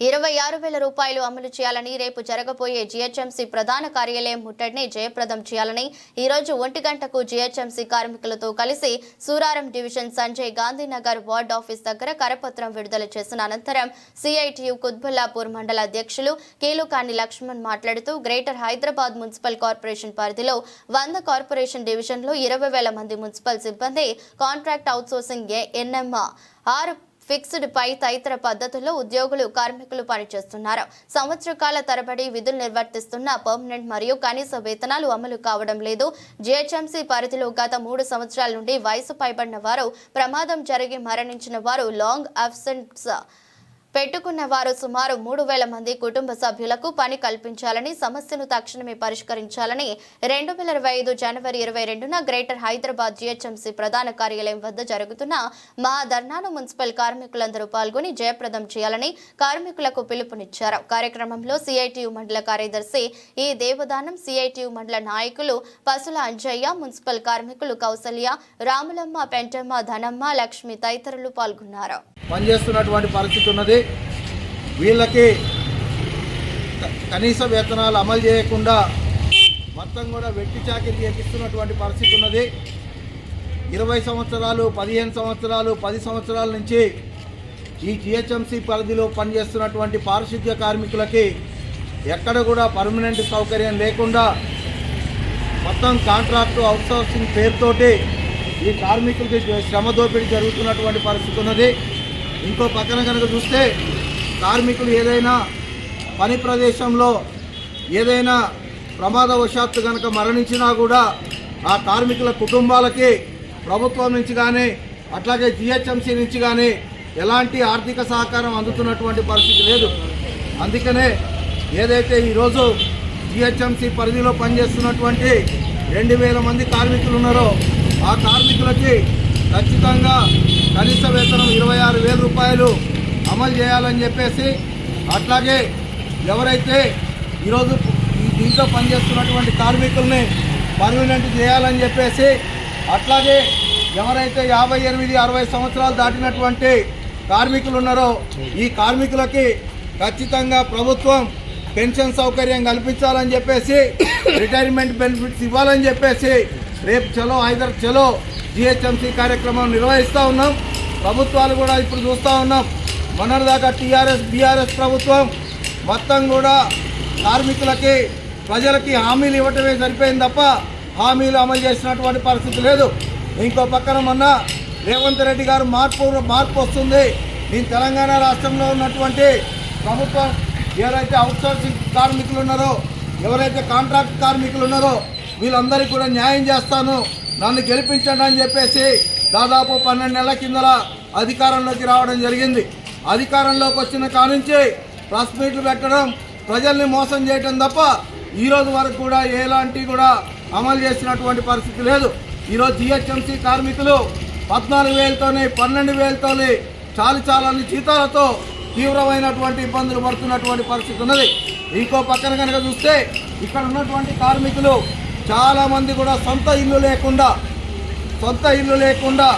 ఇరవై ఆరు వేల రూపాయలు అమలు చేయాలని రేపు జరగబోయే జీహెచ్ఎంసీ ప్రధాన కార్యాలయం ముట్టడిని జయప్రదం చేయాలని ఈ రోజు ఒంటి గంటకు జీహెచ్ఎంసీ కార్మికులతో కలిసి Suraram division Sanjay Gandhinagar ward office దగ్గర కరపత్రం విడుదల చేసిన అనంతరం సిఐటియు కుత్బుల్లాపూర్ మండల అధ్యక్షులు కేలుకాని లక్ష్మణ్ మాట్లాడుతూ గ్రేటర్ హైదరాబాద్ మున్సిపల్ కార్పొరేషన్ పరిధిలో వంద కార్పొరేషన్ డివిజన్లో ఇరవై వేల మంది మున్సిపల్ సిబ్బంది కాంట్రాక్ట్ అవుట్సోర్సింగ్ ఎన్ఎంఆర్ ఆరు ఫిక్స్డ్ పై తదితర పద్ధతుల్లో ఉద్యోగులు కార్మికులు పనిచేస్తున్నారు. సంవత్సర కాల తరబడి విధులు నిర్వర్తిస్తున్న పర్మనెంట్ మరియు కనీస వేతనాలు అమలు కావడం లేదు. జిహెచ్ఎంసీ పరిధిలో గత మూడు సంవత్సరాల నుండి వయసు పైబడిన వారు ప్రమాదం జరిగి మరణించిన వారు లాంగ్ అబ్సెంట్స్ పెట్టుకున్న వారు సుమారు మూడు వేల మంది కుటుంబ సభ్యులకు పని కల్పించాలని సమస్యను తక్షణమే పరిష్కరించాలని రెండు వేల ఇరవై ఐదు జనవరి ఇరవై రెండున గ్రేటర్ హైదరాబాద్ జీహెచ్ఎంసీ ప్రధాన కార్యాలయం వద్ద జరుగుతున్న మహాధర్నాను మున్సిపల్ కార్మికులందరూ పాల్గొని జయప్రదం చేయాలని కార్మికులకు పిలుపునిచ్చారు. కార్యక్రమంలో సిఐటియు మండల కార్యదర్శి ఈ దేవదానం సిఐటియు మండల నాయకులు పసుల అంజయ్య మున్సిపల్ కార్మికులు కౌసల్య రాములమ్మ పెంటమ్మ ధనమ్మ లక్ష్మి తదితరులు పాల్గొన్నారు. పనిచేస్తున్నటువంటి పరిస్థితి ఉన్నది. వీళ్ళకి కనీస వేతనాలు అమలు చేయకుండా మొత్తం కూడా వెట్టి చాకిరి చేపిస్తున్నటువంటి పరిస్థితి ఉన్నది. ఇరవై సంవత్సరాలు పదిహేను సంవత్సరాలు పది సంవత్సరాల నుంచి ఈ జిహెచ్ఎంసీ పరిధిలో పనిచేస్తున్నటువంటి పారిశుద్ధ్య కార్మికులకి ఎక్కడ కూడా పర్మనెంట్ సౌకర్యం లేకుండా మొత్తం కాంట్రాక్టు అవుట్సోర్సింగ్ పేరుతోటి ఈ కార్మికులకి శ్రమ దోపిడీ జరుగుతున్నటువంటి పరిస్థితి ఉన్నది. ఇంకో పక్కన కనుక చూస్తే కార్మికులు ఏదైనా పని ప్రదేశంలో ఏదైనా ప్రమాదవశాత్తు కనుక మరణించినా కూడా ఆ కార్మికుల కుటుంబాలకి ప్రభుత్వం నుంచి కానీ అట్లాగే జిహెచ్ఎంసీ నుంచి కానీ ఎలాంటి ఆర్థిక సహకారం అందుతున్నటువంటి పరిస్థితి లేదు. అందుకనే ఏదైతే ఈరోజు జిహెచ్ఎంసీ పరిధిలో పనిచేస్తున్నటువంటి రెండు వేల మంది కార్మికులు ఉన్నారో ఆ కార్మికులకి ఖచ్చితంగా కనీస వేతనం ఇరవై ఆరు వేల రూపాయలు అమలు చేయాలని చెప్పేసి అట్లాగే ఎవరైతే ఈరోజు ఈ దీంట్లో పనిచేస్తున్నటువంటి కార్మికుల్ని పర్మనెంట్ చేయాలని చెప్పేసి అట్లాగే ఎవరైతే యాభై ఎనిమిది అరవై సంవత్సరాలు దాటినటువంటి కార్మికులు ఉన్నారో ఈ కార్మికులకి ఖచ్చితంగా ప్రభుత్వం పెన్షన్ సౌకర్యం కల్పించాలని చెప్పేసి రిటైర్మెంట్ బెనిఫిట్స్ ఇవ్వాలని చెప్పేసి రేపు చలో ఐదర్ చలో జిహెచ్ఎంసీ కార్యక్రమం నిర్వహిస్తూ ఉన్నాం. ప్రభుత్వాలు కూడా ఇప్పుడు చూస్తూ ఉన్నాం. మొన్నటిదాకా టీఆర్ఎస్ బీఆర్ఎస్ ప్రభుత్వం మొత్తం కూడా కార్మికులకి ప్రజలకి హామీలు ఇవ్వటమే సరిపోయింది తప్ప హామీలు అమలు చేసినటువంటి పరిస్థితి లేదు. ఇంకో పక్కన మొన్న రేవంత్ రెడ్డి గారు మార్పు మార్పు వస్తుంది. నేను తెలంగాణ రాష్ట్రంలో ఉన్నటువంటి ప్రభుత్వం ఎవరైతే అవుట్సోర్సింగ్ కార్మికులు ఉన్నారో ఎవరైతే కాంట్రాక్ట్ కార్మికులు ఉన్నారో వీళ్ళందరికీ కూడా న్యాయం చేస్తాను. నన్ను గెలిపించండి అని చెప్పేసి దాదాపు పన్నెండు నెలల కిందల అధికారంలోకి రావడం జరిగింది. అధికారంలోకి వచ్చిన కానుంచి ప్రెస్ మీట్లు పెట్టడం ప్రజల్ని మోసం చేయడం తప్ప ఈరోజు వరకు కూడా ఎలాంటి కూడా అమలు చేసినటువంటి పరిస్థితి లేదు. ఈరోజు జిహెచ్ఎంసీ కార్మికులు పద్నాలుగు వేలతోనే పన్నెండు వేలతోనే చాలు చాలని జీతాలతో తీవ్రమైనటువంటి ఇబ్బందులు పడుతున్నటువంటి పరిస్థితి ఉన్నది. ఇంకో పక్కన కనుక చూస్తే ఇక్కడ ఉన్నటువంటి కార్మికులు చాలామంది కూడా సొంత ఇల్లు లేకుండా సొంత ఇల్లు లేకుండా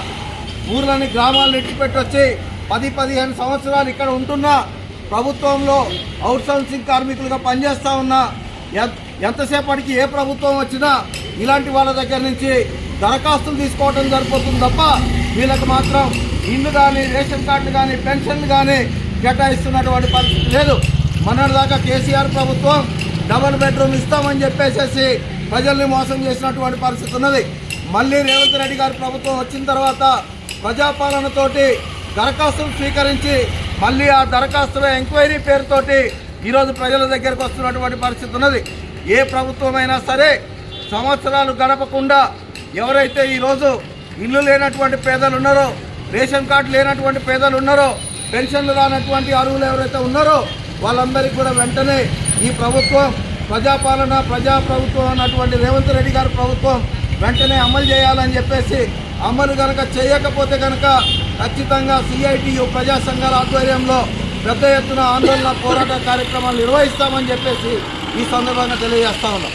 ఊర్లని గ్రామాలను ఎట్టిపెట్టొచ్చి పది పదిహేను సంవత్సరాలు ఇక్కడ ఉంటున్నా ప్రభుత్వంలో అవుట్సోర్సింగ్ కార్మికులుగా పనిచేస్తూ ఉన్నా ఎంతసేపటికి ఏ ప్రభుత్వం వచ్చినా ఇలాంటి వాళ్ళ దగ్గర నుంచి దరఖాస్తులు తీసుకోవడం సరిపోతుంది తప్ప వీళ్ళకి మాత్రం ఇల్లు కానీ రేషన్ కార్డులు కానీ పెన్షన్లు కానీ కేటాయిస్తున్నటువంటి పరిస్థితి లేదు. మొన్నటిదాకా కేసీఆర్ ప్రభుత్వం డబుల్ బెడ్రూమ్ ఇస్తామని చెప్పేసేసి ప్రజల్ని మోసం చేసినటువంటి పరిస్థితి ఉన్నది. మళ్ళీ రేవంత్ రెడ్డి గారి ప్రభుత్వం వచ్చిన తర్వాత ప్రజాపాలనతోటి దరఖాస్తులు స్వీకరించి మళ్ళీ ఆ దరఖాస్తుల ఎంక్వైరీ పేరుతోటి ఈరోజు ప్రజల దగ్గరకు వస్తున్నటువంటి పరిస్థితి ఉన్నది. ఏ ప్రభుత్వమైనా సరే సంవత్సరాలు గడపకుండా ఎవరైతే ఈరోజు ఇల్లు లేనటువంటి పేదలు ఉన్నారో రేషన్ కార్డు లేనటువంటి పేదలు ఉన్నారో పెన్షన్లు రానటువంటి అరువులు ఎవరైతే ఉన్నారో వాళ్ళందరికీ కూడా వెంటనే ఈ ప్రభుత్వం ప్రజాపాలన ప్రజా ప్రభుత్వం అన్నటువంటి రేవంత్ రెడ్డి గారి ప్రభుత్వం వెంటనే అమలు చేయాలని చెప్పేసి అమలు కనుక చేయకపోతే కనుక ఖచ్చితంగా సిఐటియు ప్రజా సంఘాల ఆధ్వర్యంలో పెద్ద ఎత్తున ఆందోళన పోరాట కార్యక్రమాలు నిర్వహిస్తామని చెప్పేసి ఈ సందర్భంగా తెలియజేస్తా ఉన్నాం.